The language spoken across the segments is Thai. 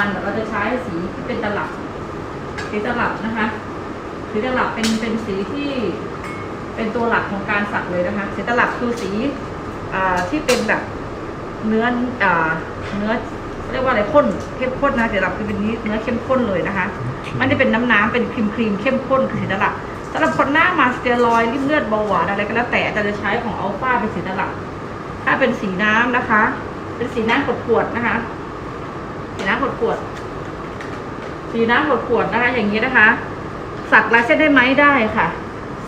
มันเราจะใช้สีที่เป็นตลับ สีตลับนะคะสีตลับเป็นเป็นสีที่เป็นตัวหลักของการสักเลยนะคะ สีตลับคือสีอ่าที่เป็นแบบเนื้ออ่าเนื้อเรียกว่าอะไรข้นเข้มข้นนะสีตลับคือเป็นเนื้อเข้มข้นเลยนะคะมันจะเป็นน้ำน้ำๆเป็นครีมครีมๆเข้มข้นคือสีตลับสำหรับคนหน้ามาสเตียรอยด์ริมเลือดเบาหวานอะไรก็แล้วแต่อาจารย์จะใช้ของอัลฟาเป็นสีตลับถ้าเป็นสีน้ำนะคะ เป็นสีน้ำขวดๆนะคะ สีน้ำขวด สีน้ำขวดนะคะ อย่างนี้นะคะ สักลายเส้นได้ไหมได้ค่ะ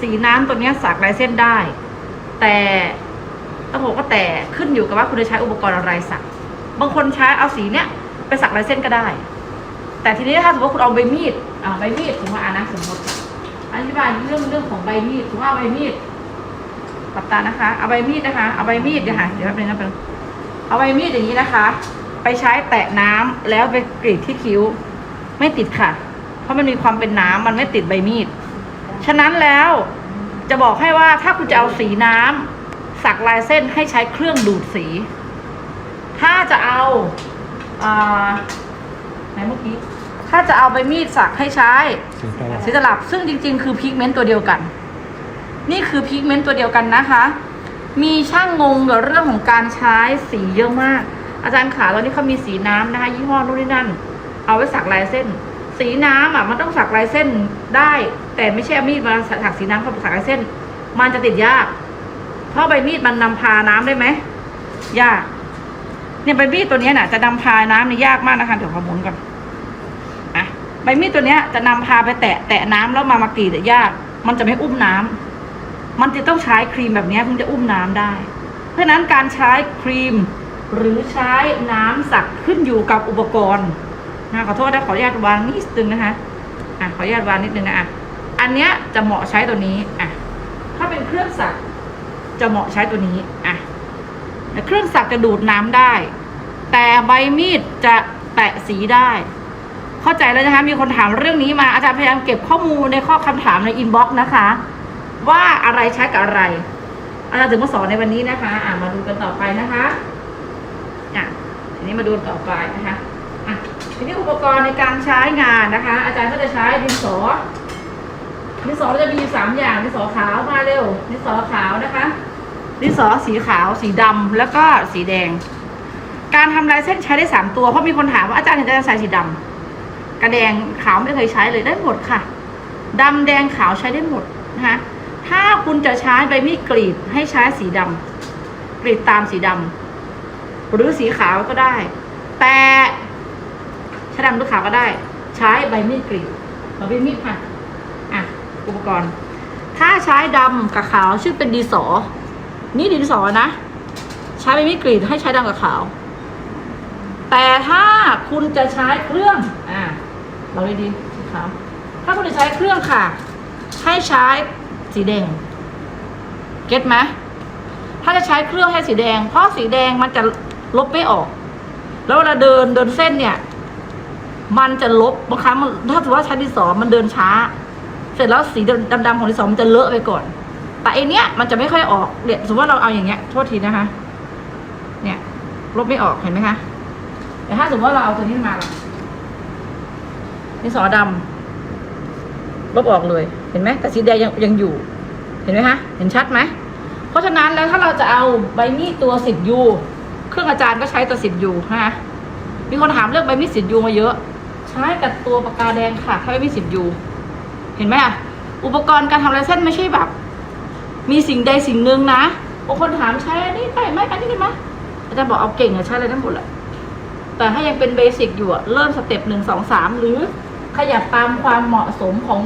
สีน้ำตัวนี้สักลายเส้นได้ แต่ต้องบอกว่าแต่ขึ้นอยู่กับว่าคุณจะใช้อุปกรณ์อะไรสัก บางคนใช้เอาสีเนี้ยไปสักลายเส้นก็ได้ แต่ทีนี้ถ้าสมมติว่าคุณเอาใบมีดอ่าใบมีดสมมติว่าอ่านะสมมติอธิบายเรื่องเรื่องของใบมีดสมมติว่าใบมีดหลับตานะคะ เอาใบมีดนะคะ เอาใบมีดเดี๋ยวค่ะเดี๋ยวแป๊บนึงนะแป๊บนึงเอาใบมีดอย่างนี้นะคะ ไปใช้แตะน้ำแล้วไปกรีดที่คิ้ว ไม่ติดค่ะ เพราะมันมีความเป็นน้ำมันไม่ติดใบมีด ฉะนั้นแล้วจะบอกให้ว่าถ้าคุณจะเอาสีน้ำสักลายเส้นให้ใช้เครื่องดูดสี ถ้าจะเอาอ่าไหนเมื่อกี้ถ้าจะเอาใบมีดสักให้ใช้สีตลับสีตลับซึ่งจริง ๆ คือพิกเมนต์ตัวเดียวกัน นี่คือพิกเมนต์ตัวเดียวกันนะคะ มีช่างงงกับเรื่องของการใช้สีเยอะมาก อาจารย์ขาตอนนี้เขามีสีน้ำนะคะ ยี่ห้อนู่นนี่นั่น เอาไว้สักลายเส้น สีน้ำอะมันต้องสักลายเส้นได้ แต่ไม่ใช่อามีดมาสักสีน้ำเข้าสักลายเส้น มันจะติดยาก เพราะใบมีดมันนำพาน้ำได้ไหมยาก เนี่ยใบมีดตัวนี้น่ะ จะนำพาน้ำเนี่ยยากมากนะคะเดี๋ยวขอหมุนก่อนอะใบมีดตัวเนี้ย จะนำพาไปแตะแตะน้ำแล้วมามากรีดอะยาก มันจะไม่อุ้มน้ำมันจะต้องใช้ครีมแบบนี้ยถึงจะอุ้มน้ำได้ เพราะฉะนั้นการใช้ครีม หรือใช้น้ำสักขึ้นอยู่กับอุปกรณ์นะขอโทษนะขออนุญาตวางนิดนึงนะคะอะขออนุญาตวางนิดนึงนะอะอันเนี้ยจะเหมาะใช้ตัวนี้อะถ้าเป็นเครื่องสักจะเหมาะใช้ตัวนี้อะเครื่องสักจะดูดน้ำได้ แต่ใบมีดจะแตะสีได้ เข้าใจแล้วนะคะ มีคนถามเรื่องนี้มาอาจารย์พยายามเก็บข้อมูลในข้อคำถามในอินบ็อกซ์นะคะ ว่าอะไรใช้กับอะไรอาจารย์ถึงมาสอนในวันนี้นะคะ อ่ามาดูกันต่อไปนะคะ อะทีนี้มาดูต่อไปนะคะอะทีนี้อุปกรณ์ในการใช้งานนะคะ อาจารย์ก็จะใช้ดินสอดินสอเราจะมีสามอย่างดินสอขาวมาเร็วดินสอขาวนะคะดินสอสีขาวสีดำแล้วก็สีแดง การทำลายเส้นใช้ได้สามตัวเพราะมีคนถามว่าอาจารย์อาจารย์ใช้สีดำกระแดงขาวไม่เคยใช้เลยได้หมดค่ะดำแดงขาวใช้ได้หมดนะคะถ้าคุณจะใช้ใบมีดกรีดให้ใช้สีดำกรีดตามสีดำ หรือสีขาวก็ได้ แต่ใช้ดำหรือขาวก็ได้ ใช้ใบมีดกรีดเอใบมีดค่ะอะ อุปกรณ์ ถ้าใช้ดำกับขาวชื่อเป็นดีสอ นี่ดินสอนะ ใช้ใบมีดกรีดให้ใช้ดำกับขาว แต่ถ้าคุณจะใช้เครื่อง อ่าเราดีดีๆสีขาวถ้าคุณจะใช้เครื่องค่ะ ให้ใช้สีแดง เก็ตไหมถ้าจะใช้เครื่องให้สีแดง เพราะสีแดงมันจะ ลบไม่ออก แล้วเวลาเดินเดินเส้นเนี่ย มันจะลบบางครั้งมันถ้าสมมติว่าใช้ดินสอมันเดินช้า เสร็จแล้วสีดำๆของดินสอมันจะเลอะไปก่อน แต่อันเนี้ยมันจะไม่ค่อยออกเดี๋ยวสมมติว่าเราเอาอย่างเงี้ยโทษทีนะคะ เนี่ย ลบไม่ออกเห็นไหมคะแต่ถ้าสมมติว่าเราเอาตัวนี้มาล่ะดินสอดำลบออกเลยเห็นไหมแต่สีแดงยังยังอยู่ เห็นไหมคะเห็นชัดไหมเพราะฉะนั้นแล้วถ้าเราจะเอาใบมีดตัวสิบยู เครื่องอาจารย์ก็ใช้ตัวสิบยูนะมีคนถามเรื่องใบมีดสิบยูมาเยอะ ใช้กับตัวปากกาแดงค่ะถ้าใบมีดสิบยูเห็นไหมอะอุปกรณ์การทำลายเส้นไม่ใช่แบบ มีสิ่งใดสิ่งหนึ่งนะบางคนถามใช้อันนี้ได้ไหมอันนี้ได้ไหมอาจารย์บอกเอาเก่งอะใช้อะไรได้งหมดแหละแต่ถ้ายังเป็นเบสิกอยู่อะเริ่มสเต็ปหนึ่งสองสามหรือขยับตามความเหมาะสมของ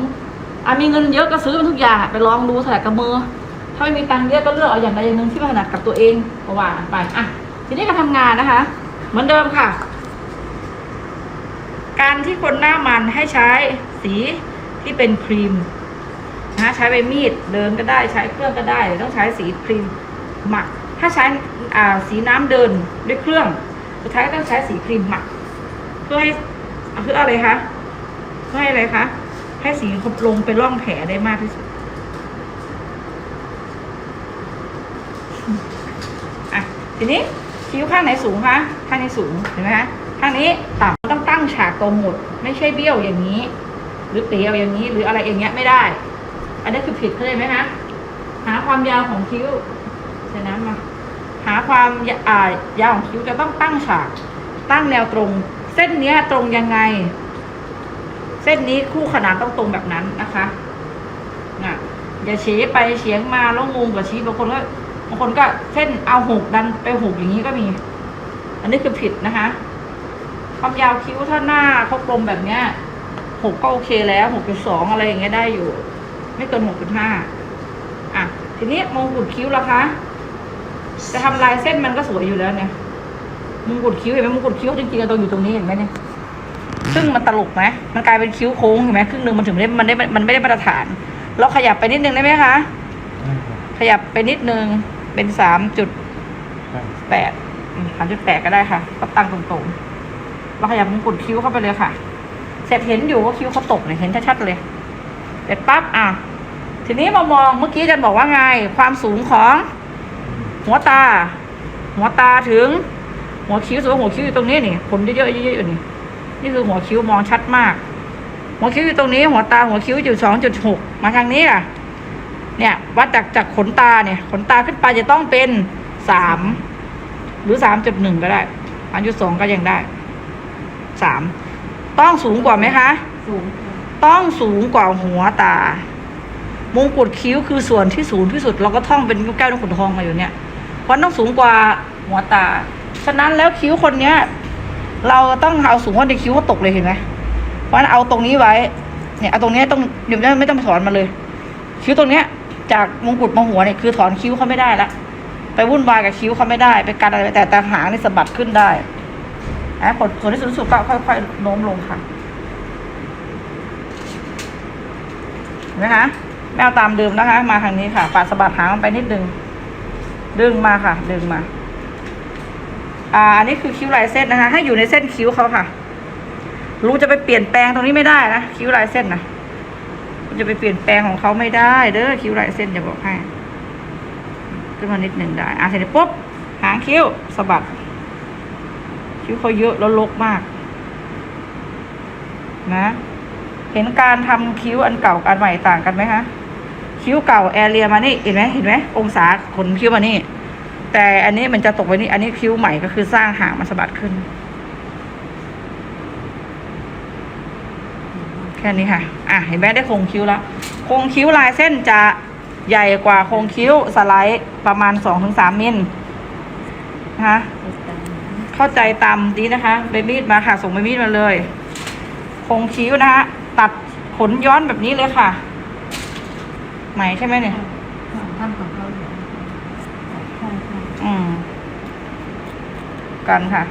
อะมีเงินเยอะก็ซื้อมันทุกอย่างไปลองดูถนัดกับมือ ถ้าไม่มีตังค์เยอะก็เลือกเอาอย่างใดอย่างหนึ่งที่มันถนัดกับตัวเองก็ว่านไปอะ ทีนี้การทำงานนะคะ เหมือนเดิมค่ะ การที่คนหน้ามันให้ใช้สีที่เป็นครีมนะใช้ใบมีดเดินก็ได้ใช้เครื่องก็ได้หรือต้องใช้สีครีมหมัก ถ้าใช้สีน้ำเดินด้วยเครื่องสุดท้ายก็ต้องใช้สีครีมหมัก เพื่อให้เพื่ออะไรคะเพื่อให้อะไรคะให้สีลงไปร่องแผลได้มากที่สุดอะทีนี้ คิ้วข้างไหนสูงคะ ข้างนี้สูง เห็นไหมคะ ข้างนี้ต่ำต้องตั้งฉากตรงหมด ไม่ใช่เบี้ยวอย่างนี้ หรือเตียวอย่างนี้ หรืออะไรอย่างเงี้ยไม่ได้ อันนี้คือผิดเข้าใจไหมคะ หาความยาวของคิ้วใส่น้ำมา หาความยาอ่ายาวของคิ้วจะต้องตั้งฉาก ตั้งแนวตรง เส้นเนี้ยตรงยังไง เส้นนี้คู่ขนานต้องตรงแบบนั้นนะคะน่ะอย่าชี้ไปเฉียงมาแล้วงงกว่าชี้บางคนก็ บางคนก็เส้นเอาหกดันไปหกอย่างนี้ก็มี อันนี้คือผิดนะคะ ความยาวคิ้วถ้าหน้าเขากลมแบบเนี้ยหกก็โอเคแล้วหกจุดสองอะไรอย่างเงี้ยได้อยู่ ไม่เกินหกจุดห้าอะ ทีนี้มงกุฎคิ้วล่ะคะ จะทำลายเส้นมันก็สวยอยู่แล้วเนี่ยมงกุฎคิ้วเห็นไหมมงกุฎคิ้วจริงๆอะตรงอยู่ตรงนี้เห็นไหมเนี่ยซึ่งมันตลกไหมมันกลายเป็นคิ้วโค้งเห็นไหมครึ่งหนึ่งมันถึงไม่ได้มันได้มันไม่ได้มาตรฐาน เราขยับไปนิดนึงได้ไหมคะ ขยับไปนิดนึง เป็นสามจุดแปดสามจุดแปดก็ได้ค่ะ ก็ตั้งตรงๆเราขยับมงกุฎคิ้วเข้าไปเลยค่ะ เสร็จเห็นอยู่ว่าคิ้วเขาตกเลยเห็นชัดๆเลยเสร็จปั๊บอะทีนี้มามองเมื่อกี้อาจันบอกว่าไง ความสูงของ หัวตา หัวตาถึง หัวคิ้วส่วนหัวคิ้วอยู่ตรงนี้นี่ขนเยอะๆเยอะๆอยู่นี่นี่คือหัวคิ้วมองชัดมาก หัวคิ้วอยู่ตรงนี้ หัวตาหัวคิ้วอยู่สองจุดหกมาทางนี้อะ เนี่ยวัดจากจากขนตาเนี่ย ขนตาขึ้นไปจะต้องเป็นสามหรือสามจุดหนึ่งก็ได้สามจุดสองก็ยังได้สามต้องสูงกว่าไหมคะ สูง ต้องสูงกว่าหัวตา มงกุฎคิ้วคือส่วนที่สูงที่สุด เราก็ท่องเป็นแก้วนกขุนทองมาอยู่เนี่ยเพราะต้องสูงกว่าหัวตา ฉะนั้นแล้วคิ้วคนเนี้ย เราต้องเอาสูงกว่าในคิ้วเขาตกเลยเห็นไหมเพราะฉะนั้นเอาตรงนี้ไว้ เนี่ยเอาตรงเนี้ยต้องเดี๋ยวไม่ต้องไปถอนมาเลย คิ้วตรงเนี้ย จากมงกุฎมาหัวเนี่ยคือถอนคิ้วเขาไม่ได้ละไปวุ่นวายกับคิ้วเขาไม่ได้ไปการอะไรแต่แต่หางนี่สะบัดขึ้นได้นะผลส่วนที่สุดสุดก็ค่อยๆโน้มลงค่ะเห็นไหมคะไม่เอาตามเดิมนะคะ มาทางนี้ค่ะปาดสะบัดหางมันไปนิดนึง ดึงมาค่ะ ดึงมา อ่าอันนี้คือคิ้วลายเส้นนะคะ ให้อยู่ในเส้นคิ้วเขาค่ะ รู้จะไปเปลี่ยนแปลงตรงนี้ไม่ได้นะ คิ้วลายเส้นนะ จะไปเปลี่ยนแปลงของเขาไม่ได้เด้อคิ้วลายเส้นจะบอกให้ขึ้นมานิดหนึ่งได้ อะเสร็จปุ๊บหางคิ้วสะบัด คิ้วเขาเยอะแล้วลกมาก นะ เห็นการทำคิ้วอันเก่ากับอันใหม่ต่างกันไหมคะคิ้วเก่าแอเรียมานี่เห็นไหมเห็นไหมองศาขนคิ้วมานี่ แต่อันนี้มันจะตกไปนี่อันนี้คิ้วใหม่ก็คือสร้างหางมันสะบัดขึ้น ค่นี้ค่ะ อะ เห็นไหมได้โครงคิ้วแล้ว โครงคิ้วลายเส้นจะใหญ่กว่าโครงคิ้วสไลด์ประมาณสองถึงสามมิลนะคะเข้าใจตามนี้นะคะใบมีดมาค่ะ ส่งใบมีดมาเลย โครงคิ้วนะคะตัดขนย้อนแบบนี้เลยค่ะ ไหมใช่ไหมเนี่ยท่านของเขาอืม กันค่ะ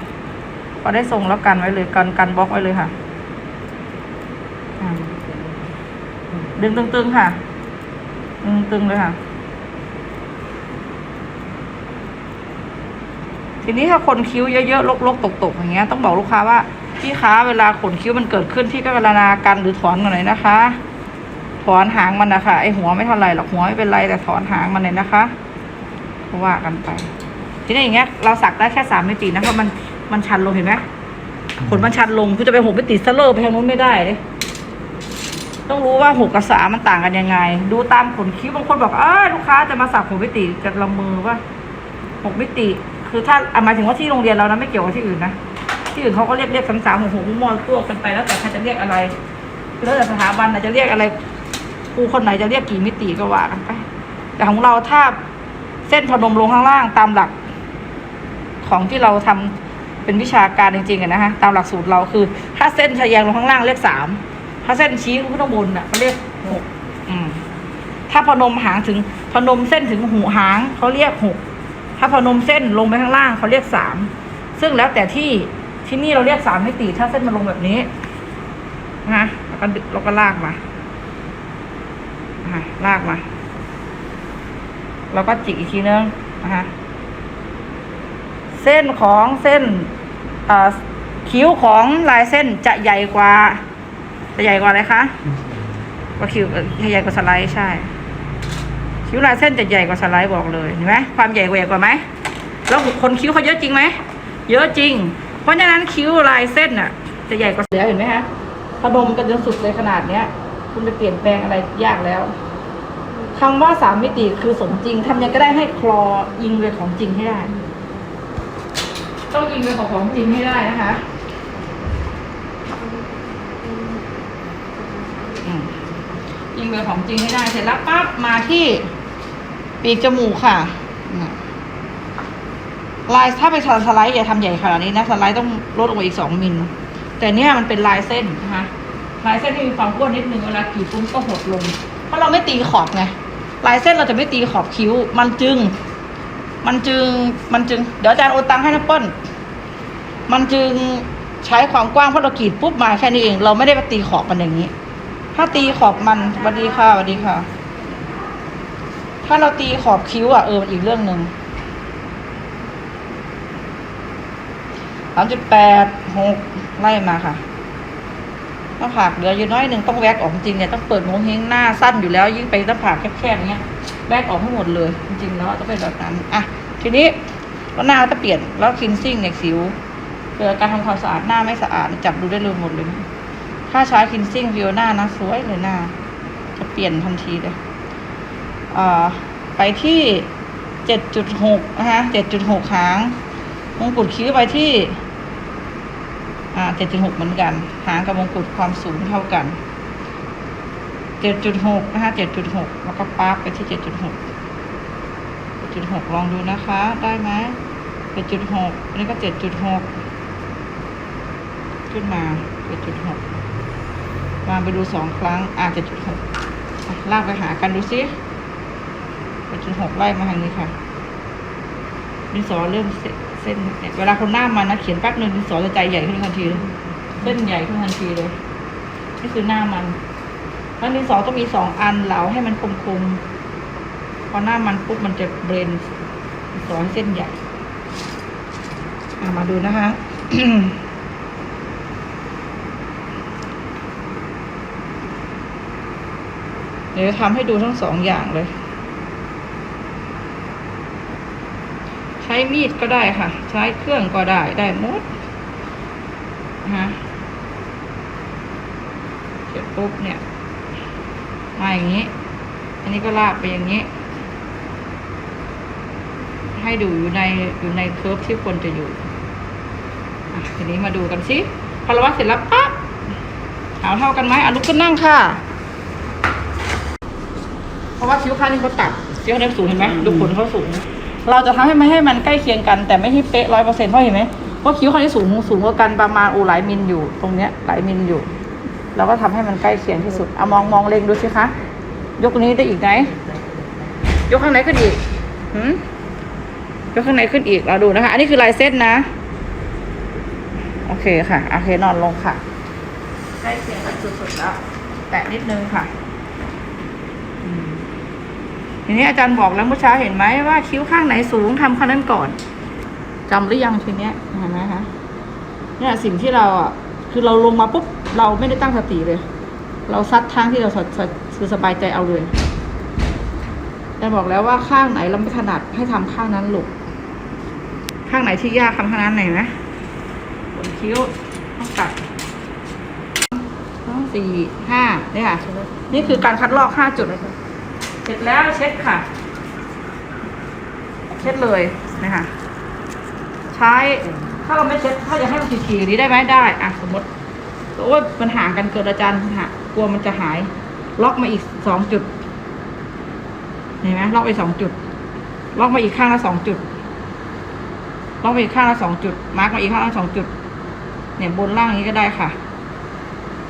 พอได้ส่งแล้วกันไว้เลยกันกันบล็อกไว้เลยค่ะอ่า ดึงตึงๆค่ะดึงตึงเลยค่ะ ทีนี้ถ้าคนคิ้วเยอะๆลกๆตกๆอย่างเงี้ยต้องบอกลูกค้าว่าพี่ค้าเวลาขนคิ้วมันเกิดขึ้นพี่ก็กรณากันหรือถอนกันหน่อยนะคะ ถอนหางมันนะคะไอหัวไม่เท่าไรหรอกหัวไม่เป็นไรแต่ถอนหางมันเลยนะคะเพราะว่ากันไป ทีนี้อย่างเงี้ยเราสักได้แค่สามมิตินะเพราะมันมันชันลงเห็นไหมขนมันชันลงคุณจะไปหกมิติสเลอร์ไปทางนู้นไม่ได้เลย ต้องรู้ว่าหกกับสามมันต่างกันยังไง ดูตามขนคิ้วบางคนบอกเอ้าลูกค้าจะมาสักหกมิติจะละมือว่าหกมิติ คือถ้าอะหมายถึงว่าที่โรงเรียนเรานะไม่เกี่ยวกับที่อื่นนะที่อื่นเขาก็เรียกเรียกสามสามหกหกมอลตัวกันไปแล้วแต่ใครจะเรียกอะไรแล้วแต่สถาบันจะเรียกอะไรครูคนไหนจะเรียกกี่มิติก็ว่ากันไปแต่ของเราถ้าเส้นพนมลงข้างล่างตามหลัก ของที่เราทำเป็นวิชาการจริงๆอะนะฮะตามหลักสูตรเราคือ ถ้าเส้นทะแยงลงข้างล่างเรียกสาม ถ้าเส้นชี้ขึ้นข้างบนอะเขาเรียกหกอืมถ้าพนมหางถึงพนมเส้นถึงหูหางเขาเรียกหกถ้าพนมเส้นลงไปข้างล่างเขาเรียกสามซึ่งแล้วแต่ที่ที่นี่เราเรียกสามมิติ ถ้าเส้นมันลงแบบนี้นะแล้วก็ดึเราก็ลากมาะลากมาแล้วก็จิกอีกทีนึงนะคะเส้นของเส้นเอ่อคิ้วของลายเส้นจะใหญ่กว่า ใหญ่กว่าอะไรคะกว่าคิ้วใหญ่กว่าสไลด์ใช่ คิ้วลายเส้นจะใหญ่กว่าสไลด์บอกเลยเห็นไหมความใหญ่กว่าใหญ่กว่าไหมแล้วคนคิ้วเขาเยอะจริงไหมเยอะจริง เพราะฉะนั้นคิ้วลายเส้นอะ จะใหญ่กว่าเสือเห็นไหมฮะพนมกันจนสุดเลยขนาดเนี้ย คุณจะเปลี่ยนแปลงอะไรยากแล้วคำว่าสามมิติคือสมจริงทำยังไงก็ได้ให้คลอยิงเลยของจริงให้ได้ ต้องยิงเลยของของจริงให้ได้นะคะอืมยิ งเลยของจริงให้ได้ เสร็จแล้วปั๊บมาที่ปีกจมูกค่ะ ลายถ้าไปสไลด์อย่าทำใหญ่ขนาดนี้นะ สไลด์ต้องลดลงอีกสองมิล แต่เนี่ยมันเป็นลายเส้นนะคะลายเส้นที่มีความอ้วนนิดนึงเวลากรีดปุ๊บก็หดลง เพราะเราไม่ตีขอบไง ลายเส้นเราจะไม่ตีขอบคิ้ว มันจึง มันจึง มันจึง เดี๋ยวอาจารย์โอตังให้นะเปิ้ลมันจึงใช้ความกว้างเพราะเรากรีดปุ๊บมาแค่นี้เอง เราไม่ได้ไปตีขอบมันอย่างนี้ ถ้าตีขอบมันสวัสดีค่ะสวัสดีค่ะ ถ้าเราตีขอบคิ้วอะเออมันอีกเรื่องหนึ่งสามจุดแปดหกไล่มาค่ะหน้าผากเหลืออยู่น้อยหนึ่งต้องแว็กออกจริงเนี่ยต้องเปิดโงเฮงหน้าสั้นอยู่แล้ว ยิ่งไปหน้าผากแคบๆอย่างเงี้ยแว็กออกให้หมดเลย จริงๆแล้วต้องเป็นแบบนั้นอะทีนี้แล้วหน้าก็จะเปลี่ยนแล้วคินซิ่งเนี่ยสิวเกิดการทำความสะอาดหน้าไม่สะอาดจับดูได้เลยหมดเลย ถ้าใช้คินซิ่งวิวหน้านะสวยเลยหน้า จะเปลี่ยนทันทีเลยไปที่เจ็ดจุดหกนะคะเจ็ดจุดหกหางมงกุฎคิ้วไปที่เจ็ดจุดหกเหมือนกัน หางกับมงกุฎความสูงเท่ากันเจ็ดจุดหกนะคะเจ็ดจุดหกแล้วก็ปาร์กไปที่เจ็ดจุดหกเจ็ดจุดหกลองดูนะคะ ได้ไหมเจ็ดจุดหกอันนี้ก็เจ็ดจุดหกขึ้นมาเจ็ดจุดหก วางไปดูสองครั้งอาเจ็ดจุดหกลากไปหากันดูซิเจ็ดจุดหกไล่มาทางนี้ค่ะดินสอเริ่มเส้นเส้นเนี่ยเวลาคนหน้ามันนะเขียนแป๊บหนึ่งดินสอจะใจใหญ่ขึ้นทันทีเลยเส้นใหญ่ขึ้นทันทีเลยนี่คือหน้ามันแล้วดินสอต้องมีสองอันเหลาให้มันคมๆพอหน้ามันปุ๊บมันจะเบรนดินสอให้เส้นใหญ่มาดูนะคะ เดี๋ยวทำให้ดูทั้งสองอย่างเลย ใช้มีดก็ได้ค่ะ ใช้เครื่องก็ได้ได้หมดนะฮะเสร็จปุ๊บเนี่ยมาอย่างนี้ อันนี้ก็ลากไปอย่างนี้ ให้ดูอยู่ในอยู่ในเคิร์ฟที่ควรจะอยู่ทีนี้มาดูกันสิพอเราวัดเสร็จแล้วปั๊บหาเท่ากันไหมอะลุกขึ้นนั่งค่ะ เพราะว่าคิ้วข้างนี้เขาตัดคิ้วข้างนี้สูงเห็นไหมดูขนเขาสูง เราจะทำให้มันให้มันใกล้เคียงกัน แต่ไม่ให้เป๊ะร้อยเปอร์เซ็นต์เพราะเห็นไหมเพราะคิ้วข้างนี้สูงสูงกว่ากันประมาณโอหลายมิลอยู่ ตรงเนี้ยหลายมิลอยู่เราก็ทำให้มันใกล้เคียงที่สุดเอามองมองเล็งดูสิคะยกตรงนี้ได้อีกไหมยกข้างไหนขึ้นอีกหืมยกข้างไหนขึ้นอีกเราดูนะคะ อันนี้คือลายเส้นนะ โอเคค่ะโอเคนอนลงค่ะใกล้เคียงกันสุดๆแล้ว แตะนิดนึงค่ะ ทีนี้อาจารย์บอกแล้วเมื่อเช้าเห็นไหมว่าคิ้วข้างไหนสูงทำข้างนั้นก่อนจำหรือยังทีเนี้ยเห็นไหมคะเนี่ยสิ่งที่เราอะคือเราลงมาปุ๊บเราไม่ได้ตั้งสติเลย เราซัดทางที่เราสดคือสบายใจเอาเลยอาจารย์บอกแล้วว่าข้างไหนเราไม่ถนัดให้ทำข้างนั้นหลูกข้างไหนที่ยากทำข้างนั้นไหนอยไหมบนคิ้วต้องตัดสี่ห้าเนี่ยค่ะนี่คือการคัดลอกห้าจุด เสร็จแล้วเช็ดค่ะ เช็ดเลยนะคะใช้ถ้าเราไม่เช็ดถ้าจะให้มันถี่ๆนี้ได้ไหมได้อะสมมติโอ้ยมันห่างกันเกินอาจารย์หักกลัวมันจะหาย ล็อกมาอีกสองจุดเห็นไหมล็อกไปสองจุด ล็อกมาอีกข้างละสองจุด ล็อกไปอีกข้างละสองจุด มาร์กมาอีกข้างละสองจุด เนี่ยบนล่างนี้ก็ได้ค่ะ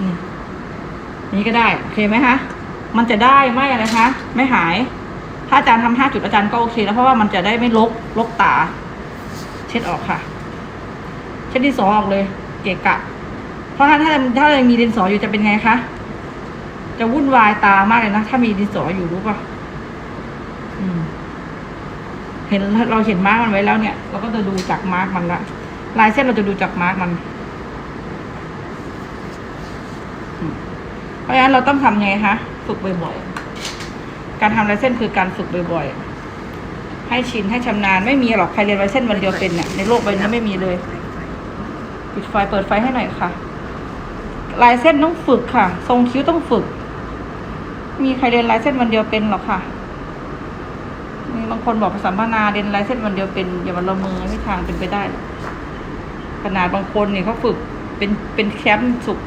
นี่นี้ก็ได้ โอเคไหมคะ มันจะได้ไม่อะไรคะ ไม่หาย ถ้าอาจารย์ทำห้าจุดอาจารย์ก็โอเคแล้วเพราะว่ามันจะได้ไม่ลกลกตา เช็ดออกค่ะ เช็ดดินสอออกเลย เกะกะ เพราะถ้าถ้าถ้ายังมีดินสออยู่จะเป็นไงคะจะวุ่นวายตามากเลยนะ ถ้ามีดินสออยู่รู้ป่ะเห็นเราเห็นมาร์กมันไว้แล้วเนี่ย เราก็จะดูจากมาร์กมันละลายเส้นเราจะดูจากมาร์กมัน เพราะฉะนั้นเราต้องทำไงคะ ฝึกบ่อยๆ การทำลายเส้นคือการฝึกบ่อยๆ ให้ชินให้ชำนาญไม่มีหรอกใครเรียนลายเส้นวันเดียวเป็นเนี่ยในโลกใบนี้ไม่มีเลยปิดไฟเปิดไฟให้หน่อยค่ะ ลายเส้นต้องฝึกค่ะ ทรงคิ้วต้องฝึก มีใครเรียนลายเส้นวันเดียวเป็นหรอกค่ะมีบางคนบอกสัมมนาเรียนลายเส้นวันเดียวเป็นอย่ามาละเมอไม่ทางเป็นไปได้ ขนาดบางคนเนี่ยเขาฝึกเป็นเป็นแคมป์ฝึก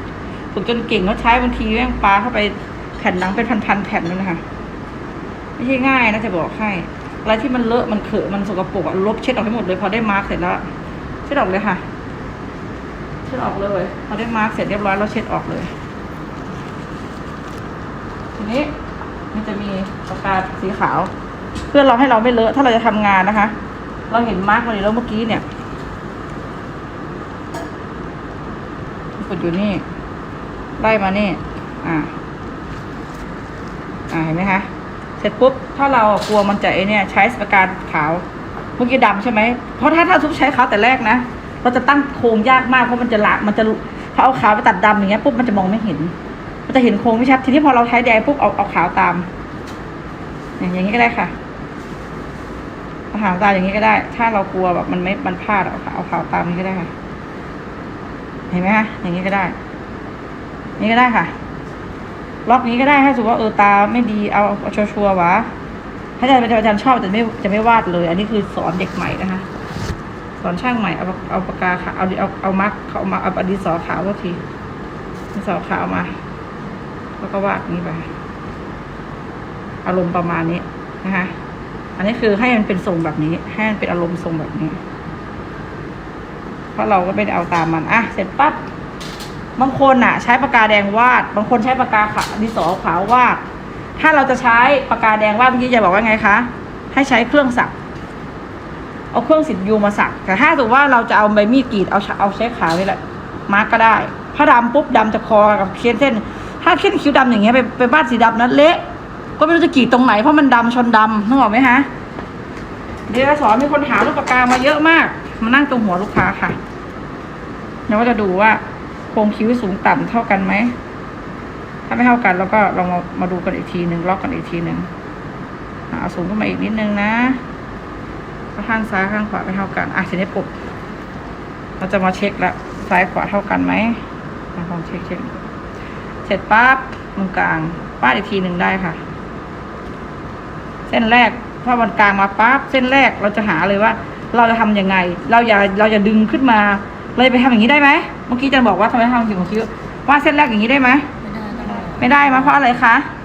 ฝึกจนเก่งเขาใช้บางทีแม่งปลาเข้าไป แผ่นหนังเป็นพันๆแผ่นเลยนะคะไม่ใช่ง่ายนะจะบอกให้อะไรที่มันเลอะมันเขอะมันสกปรกอะลบเช็ดออกให้หมดเลยพอได้มาร์กเสร็จแล้วเช็ดออกเลยค่ะเช็ดออกเลยพอได้มาร์กเสร็จเรียบร้อยเราเช็ดออกเลย ทีนี้มันจะมีปากกาสีขาว เพื่อเราให้เราไม่เลอะถ้าเราจะทำงานนะคะ เราเห็นมาร์กมาเลยแล้วเมื่อกี้เนี่ยกดอยู่นี่ไล่มานี่ อ่า อ่าเห็นไหมคะเสร็จปุ๊บถ้าเรากลัวมันจะไอเนี่ยใช้ปากกาขาวเมื่อกี้ดำใช่ไหมเพราะถ้าถ้าทุบใช้ขาวแต่แรกนะเราจะตั้งโครงยากมากเพราะมันจะละมันจะพอเอาขาวไปตัดดำอย่างเงี้ยปุ๊บมันจะมองไม่เห็น มันจะเห็นโครงไม่ชัดทีนี้พอเราใช้แดงปุ๊บเอาเอาขาวตาม อย่างนี้ก็ได้ค่ะเอาขาวตามอย่างนี้ก็ได้ ถ้าเรากลัวแบบมันไม่มันพลาดเอาขาวเอาขาวตามนี้ก็ได้ค่ะ เห็นไหมคะอย่างนี้ก็ได้ นี่ก็ได้ค่ะ ล็อกนี้ก็ได้ถ้าสมมติว่าเออตาไม่ดีเอาเอาชัวร์ๆวะถ้าอาจารย์อาจารย์ชอบแต่ไม่จะไม่วาดเลย อันนี้คือสอนเด็กใหม่นะคะสอนช่างใหม่เอาเอาปากกาขาวเอาเอาเอามาร์กเขามาเอาดินสอขาวก็ทีดินสอขาวมา แล้วก็วาดนี้ไปอารมณ์ประมาณนี้นะคะอันนี้คือให้มันเป็นทรงแบบนี้ให้มันเป็นอารมณ์ทรงแบบนี้ เพราะเราก็ไม่ได้เอาตามมันอะเสร็จปั๊บ บางคนน่ะ ใช้ปากกาแดงวาด บางคนใช้ปากกาขาวดินสอขาววาด ถ้าเราจะใช้ปากกาแดงวาดเมื่อกี้จะบอกว่าไงคะ ให้ใช้เครื่องสัก เอาเครื่องสิบยูมาสัก แต่ถ้าสมมติว่าเราจะเอาใบมีดกรีดเอาเอาใช้ขาวนี่แหละมาร์กก็ได้ถ้าดำปุ๊บดำจะคอกับเขียนเส้น ถ้าเขียนคิ้วดำอย่างเงี้ยไปไปบ้านสีดำนั้นเละก็ไม่รู้จะกรีดตรงไหนเพราะมันดำชนดำนึกออกไหมฮะเดี๋ยวสอนมีคนหาลูกปากกามาเยอะมาก มานั่งตรงหัวลูกค้าค่ะเดี๋ยวว่าจะดูว่า โครงคิ้วสูงต่ำเท่ากันไหม ถ้าไม่เท่ากันเราก็ลองมามาดูกันอีกทีหนึ่งล็อกกันอีกทีหนึ่งเอาสูงขึ้นมาอีกนิดนึงนะข้างซ้ายข้างขวาไม่เท่ากันอะทีนี้ปุ๊บเราจะมาเช็คละซ้ายขวาเท่ากันไหมลองเช็คเช็คเสร็จปั๊บตรงกลางป้าอีกทีหนึ่งได้ค่ะ เส้นแรกถ้ามันกลางมาปั๊บเส้นแรกเราจะหาเลยว่า เราจะทำยังไง เราอย่าเราอย่าดึงขึ้นมา เราจะไปทำอย่างนี้ได้ไหมเมื่อกี้อาจันบอกว่าทำไมทำสิ่งของคิ้วว่าดเส้นแรกอย่างนี้ได้ไหมไม่ได้ต้องไม่ได้มาเพราะอะไรคะเ